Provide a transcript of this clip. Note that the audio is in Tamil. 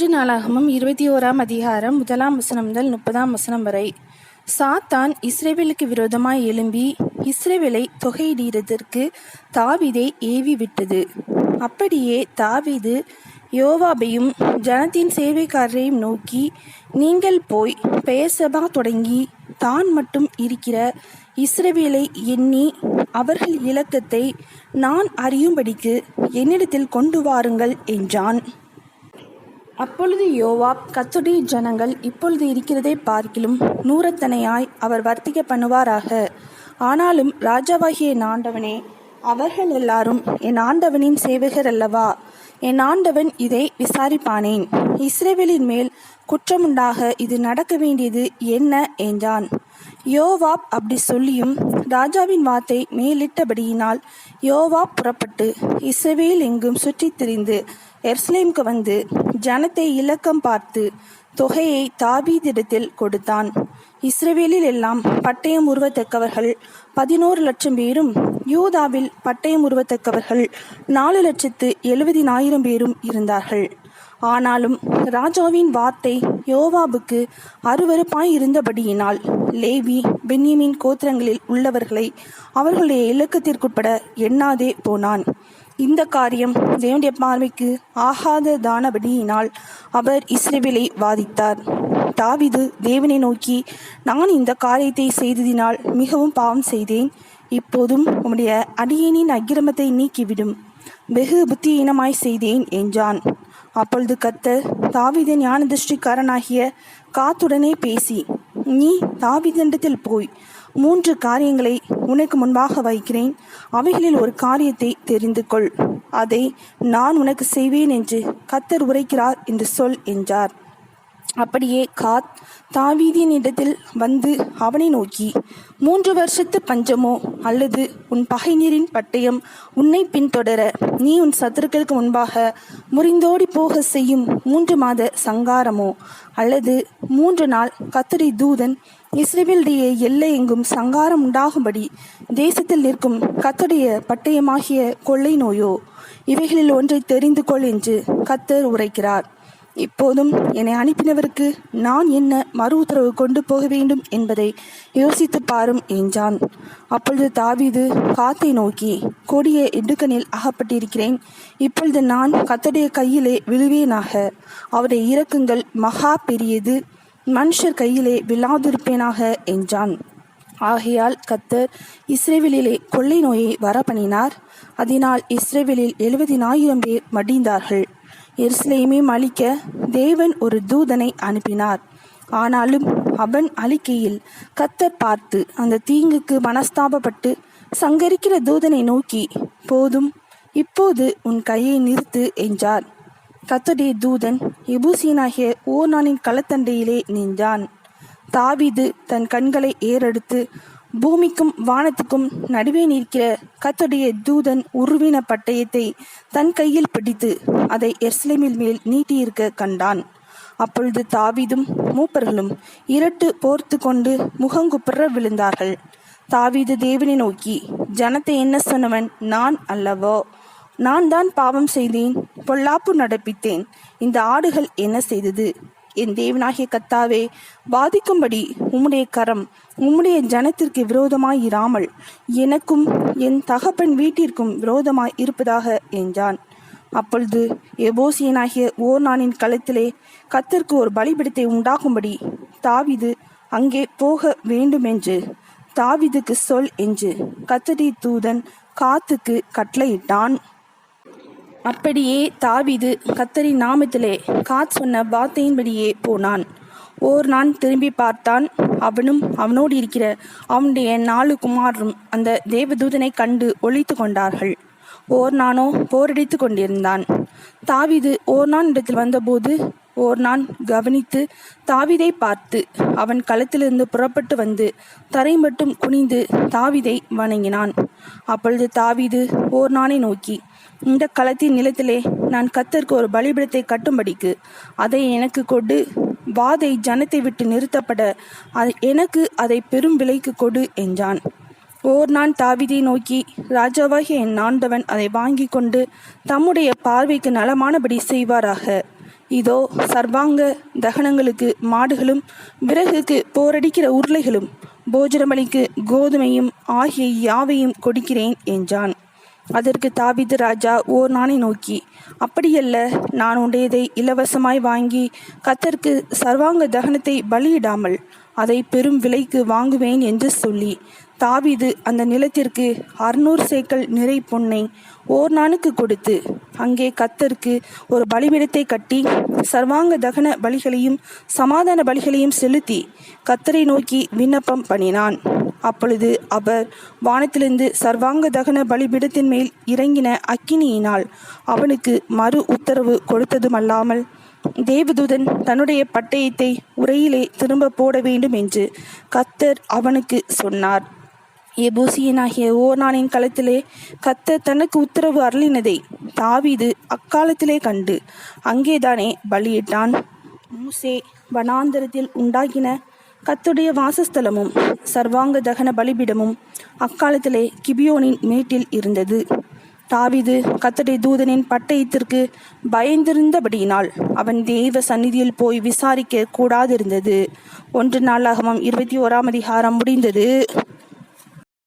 ஒன்று நாளாகமும் இருபத்தி ஓராம் அதிகாரம் முதலாம் வசனம் முதல் முப்பதாம் வசனம் வரை. சாத்தான் இஸ்ரேவேலுக்கு விரோதமாய் எழும்பி இஸ்ரேவேலை தொகையிடுகிறதற்கு தாவீதை ஏவி விட்டது. அப்படியே தாவிது யோவாபையும் ஜனத்தின் சேவைக்காரரையும் நோக்கி நீங்கள் போய் பெயர்சபா தொடங்கி தான் மட்டும் இருக்கிற இஸ்ரவேலை எண்ணி அவர்கள் இலக்கத்தை நான் அறியும்படிக்கு என்னிடத்தில் கொண்டு வாருங்கள் என்றான். அப்பொழுது யோவாப் கத்துடைய ஜனங்கள் இப்பொழுது இருக்கிறதை பார்க்கிலும் நூறத்தனையாய் அவர் வர்த்திக்க பண்ணுவாராக. ஆனாலும் ராஜாவாகிய என் ஆண்டவனே அவர்கள் எல்லாரும் என் ஆண்டவனின் சேவகர் அல்லவா? என் ஆண்டவன் இதை விசாரிப்பானேன். இஸ்ரேவேலின் மேல் குற்றமுண்டாக இது நடக்க வேண்டியது என்ன? என்றான். யோவாப் அப்படி சொல்லியும் ராஜாவின் வார்த்தை மேலிட்டபடியினால் யோவாப் புறப்பட்டு இசவேல் எங்கும் சுற்றித் திரிந்து எர்ஸ்லேம்க்கு வந்து ஜனத்தை இலக்கம் பார்த்து தொகையை தாபீதிடத்தில் கொடுத்தான். இஸ்ரேவேலில் எல்லாம் பட்டயம் உருவத்தக்கவர்கள் பதினோரு லட்சம் பேரும் யூதாவில் பட்டயம் உருவத்தக்கவர்கள் நாலு லட்சத்து எழுபதினாயிரம் பேரும் இருந்தார்கள். ஆனாலும் ராஜாவின் வார்த்தை யோவாபுக்கு அருவருப்பாய் இருந்தபடியினால் லேவி பென்யமின் கோத்திரங்களில் உள்ளவர்களை அவர்களுடைய இலக்கத்திற்குட்பட எண்ணாதே போனான். இந்த காரியம் தேவனுடைய பார்வைக்கு ஆகாததானபடியினால் அவர் இஸ்ரேவேலை வாதித்தார். தாவிது தேவனை நோக்கி நான் இந்த காரியத்தை செய்ததினால் மிகவும் பாவம் செய்தேன். இப்போதும் உம்முடைய அடியேனின் அக்கிரமத்தை நீக்கிவிடும். வெகு புத்தியீனமாய் செய்தேன் என்றான். அப்பொழுது கத்தர் தாவித ஞான திருஷ்டிக்காரனாகிய காத்துடனே பேசி நீ தாவிதண்டத்தில் போய் மூன்று காரியங்களை உனக்கு முன்பாக வைக்கிறேன். அவைகளில் ஒரு காரியத்தை தெரிந்து கொள். அதை நான் உனக்கு செய்வேன் என்று கத்தர் உரைக்கிறார் என்று சொல் என்றார். அப்படியே காத் தாவீதின் இடத்தில் வந்து அவனை நோக்கி மூன்று வருஷத்து பஞ்சமோ? அல்லது உன் பகைஞரின் பட்டயம் உன்னை பின்தொடர நீ உன் சத்துருக்களுக்கு முன்பாக முறிந்தோடி போக செய்யும் மூன்று மாத சங்காரமோ? அல்லது மூன்று நாள் கத்தரி தூதன் இஸ்ரேலுடைய எல்லை எங்கும் சங்காரம் உண்டாகும்படி தேசத்தில் நிற்கும் கத்துடைய பட்டயமாகிய கொள்ளை நோயோ? இவைகளில் ஒன்றை தெரிந்து கொள் என்று கத்தர் உரைக்கிறார். இப்போதும் என்னை அனுப்பினவருக்கு நான் என்ன மறு உத்தரவு கொண்டு போக வேண்டும் என்பதை யோசித்து பாரும் என்றான் அப்பொழுது தாவீது காத்தை நோக்கி கொடிய இடுக்கனில் அகப்பட்டிருக்கிறேன். இப்பொழுது நான் கத்தடைய கையிலே விழுவேனாக? அவருடைய இறக்குங்கள் மகா பெரியது. மனுஷர் கையிலே விழாதிருப்பேனாக? என்றான். ஆகையால் கத்தர் இஸ்ரேவேலிலே கொள்ளை நோயை வரப்பணினார். அதனால் இஸ்ரேவேலில் எழுபதினாயிரம் பேர் மடிந்தார்கள். எருசலேமையும் அழிக்க தேவன் ஒரு தூதனை அனுப்பினார். ஆனாலும் அவன் அழிக்கையில் கத்தர் பார்த்து அந்த தீங்குக்கு மனஸ்தாபப்பட்டு சங்கரிக்கிற தூதனை நோக்கி போதும் இப்போது உன் கையை நிறுத்து என்றார். கத்தடைய தூதன் எபூசியனாகிய ஓர்னானின் களத்தண்டையிலே நின்றான். தாவிது தன் கண்களை ஏறெடுத்து பூமிக்கும் வானத்துக்கும் நடுவே நிற்கிற கத்துடைய தூதன் உருவின பட்டயத்தை தன் கையில் பிடித்து அதை எர்ஸ்லேமில் மேல் நீட்டியிருக்க கண்டான். அப்பொழுது தாவீதும் மூப்பர்களும் இரட்டு போர்த்து கொண்டு முகங்குப்புற விழுந்தார்கள். தாவீது தேவனை நோக்கி ஜனத்தை என்ன சொன்னவன்? நான் அல்லவோ? நான் தான் பாவம் செய்தேன் பொல்லாப்பு நடப்பித்தேன். இந்த ஆடுகள் என்ன செய்தது? என் தேவனாகிய கத்தாவே பாதிக்கும்படி உம்முடைய கரம் உம்முடைய ஜனத்திற்கு விரோதமாய் இராமல் எனக்கும் என் தகப்பன் வீட்டிற்கும் விரோதமாய் இருப்பதாக என்றான். அப்பொழுது எபோசியனாகிய ஓர்நானின் களத்திலே கத்திற்கு ஒரு பலிபிடத்தை உண்டாக்கும்படி தாவிது அங்கே போக வேண்டுமென்று தாவிதுக்கு சொல் என்று கத்தடி தூதன் காத்துக்கு கட்டளையிட்டான். அப்படியே தாவிது கத்தரின் நாமத்திலே காத் சொன்ன வார்த்தையின்படியே போனான். ஓர் நான் திரும்பி பார்த்தான். அவனும் அவனோடு இருக்கிற அவனுடைய நாலு குமாரரும் அந்த தேவதூதனை கண்டு ஒழித்து கொண்டார்கள். ஓர் நானோ போரடித்து கொண்டிருந்தான். தாவிது ஓர் நான் இடத்தில் வந்தபோது ஓர் நான் கவனித்து தாவிதை பார்த்து அவன் களத்திலிருந்து புறப்பட்டு வந்து தரை மட்டும் குனிந்து தாவிதை வணங்கினான். அப்பொழுது தாவிது ஓர் நானை நோக்கி இந்த களத்தின் நிலத்திலே நான் கத்தருக்கு ஒரு பலிபிடத்தை கட்டும்படிக்கு அதை எனக்கு கொடு. வாதை ஜனத்தை விட்டு நிறுத்தப்பட. எனக்கு அதை பெரும் விலைக்கு கொடு என்றான். ஓர் நான் தாவிதை நோக்கி ராஜாவாகிய என் ஆண்டவன் அதை வாங்கி கொண்டு தம்முடைய பார்வைக்கு நலமானபடி செய்வாராக. இதோ சர்வாங்க தகனங்களுக்கு மாடுகளும் விறகுக்கு போரடிக்கிற உருளைகளும் போஜனபலிக்கு கோதுமையும் ஆகிய யாவையும் கொடுக்கிறேன் என்றான். அதற்கு தாவிது ராஜா ஓர் நானை நோக்கி அப்படியல்ல நான் உடையதை இலவசமாய் வாங்கி கத்தர்க்கு சர்வாங்க தகனத்தை பலியிடாமல் அதை பெரும் விலைக்கு வாங்குவேன் என்று சொல்லி தாவிது அந்த நிலத்திற்கு அறுநூறு சேக்கல் நிறை பொன்னை ஓர் நானுக்கு கொடுத்து அங்கே கத்தருக்கு ஒரு பலிபீடத்தை கட்டி சர்வாங்க தகன பலிகளையும் சமாதான பலிகளையும் செலுத்தி கத்தரை நோக்கி விண்ணப்பம் பண்ணினான். அப்பொழுது அவர் வானத்திலிருந்து சர்வாங்க தகன பலிபீடத்தின் மேல் இறங்கின அக்கினியினால் அவனுக்கு மறு உத்தரவு கொடுத்ததுமல்லாமல் தேவதூதன் தன்னுடைய பட்டயத்தை உரையிலே திரும்ப போட வேண்டும் என்று கத்தர் அவனுக்கு சொன்னார். எபூசியனாகிய ஓர்னானின் களத்திலே கத்த தனக்கு உத்தரவு அருளினதை தாவீது அக்காலத்திலே கண்டு அங்கேதானே பலியிட்டான். மூசே வனாந்தரத்தில் உண்டாகின கத்துடைய வாசஸ்தலமும் சர்வாங்க தகன பலிபிடமும் அக்காலத்திலே கிபியோனின் மேட்டில் இருந்தது. தாவிது கத்தடை தூதனின் பட்டயத்திற்கு பயந்திருந்தபடியினால் அவன் தெய்வ சந்நிதியில் போய் விசாரிக்க கூடாதிருந்தது. ஒன்று நாளாகவும் இருபத்தி ஓராம் அதிகாரம் முடிந்தது.